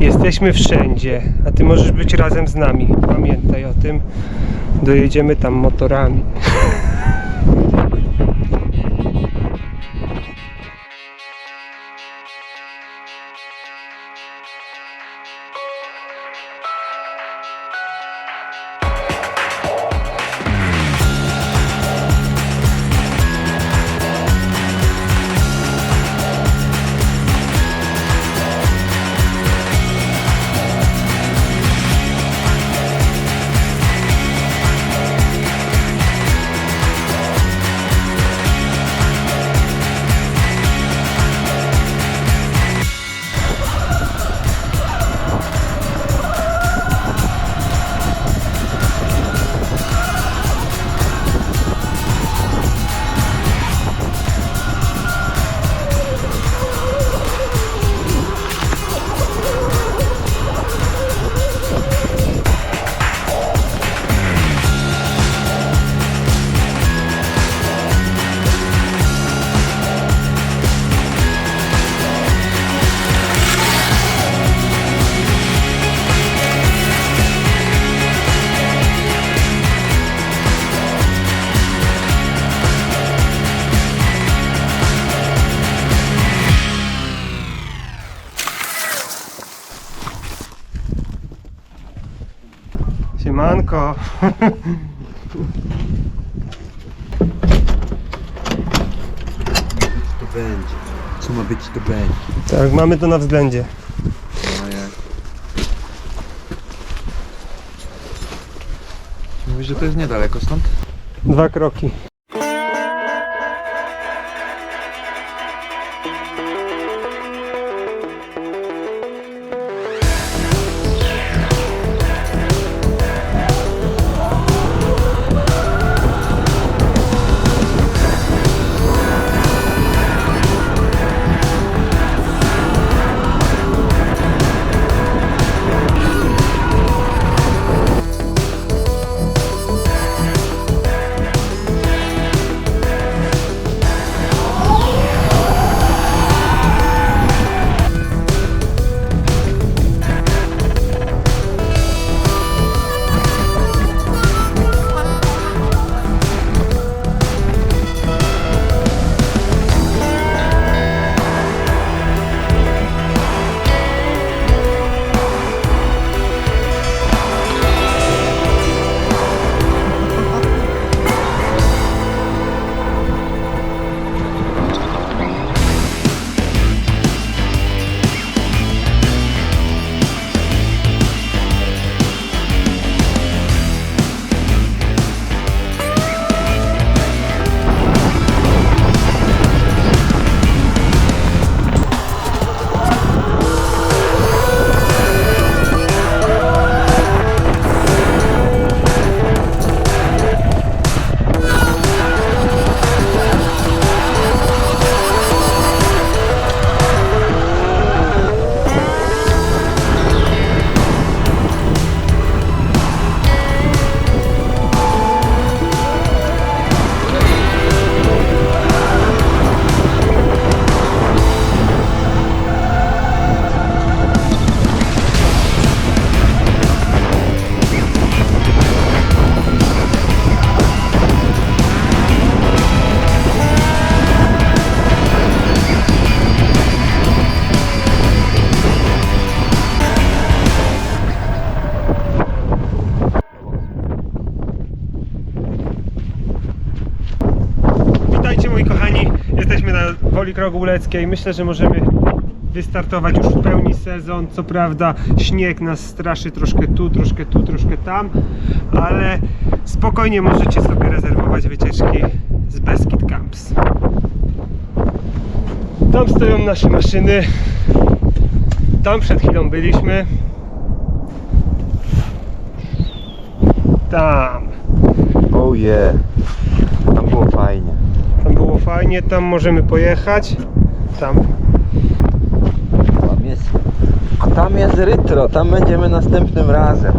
Jesteśmy wszędzie, a ty możesz być razem z nami. Pamiętaj o tym. Dojedziemy tam motorami. Siemanko. To będzie. Co ma być, to będzie. Tak, mamy to na względzie. No? Mówisz, że to jest niedaleko stąd? Dwa kroki. Na Woli Krogółeckiej. Myślę, że możemy wystartować już w pełni sezon. Co prawda śnieg nas straszy troszkę tu, troszkę tu, troszkę tam, ale spokojnie możecie sobie rezerwować wycieczki z Beskid Camps. Tam stoją nasze maszyny. Tam przed chwilą byliśmy. Tam. Oh yeah. Tam było fajnie. Tam było fajnie, tam możemy pojechać. Tam. Tam jest... Tam jest rytro, tam będziemy następnym razem.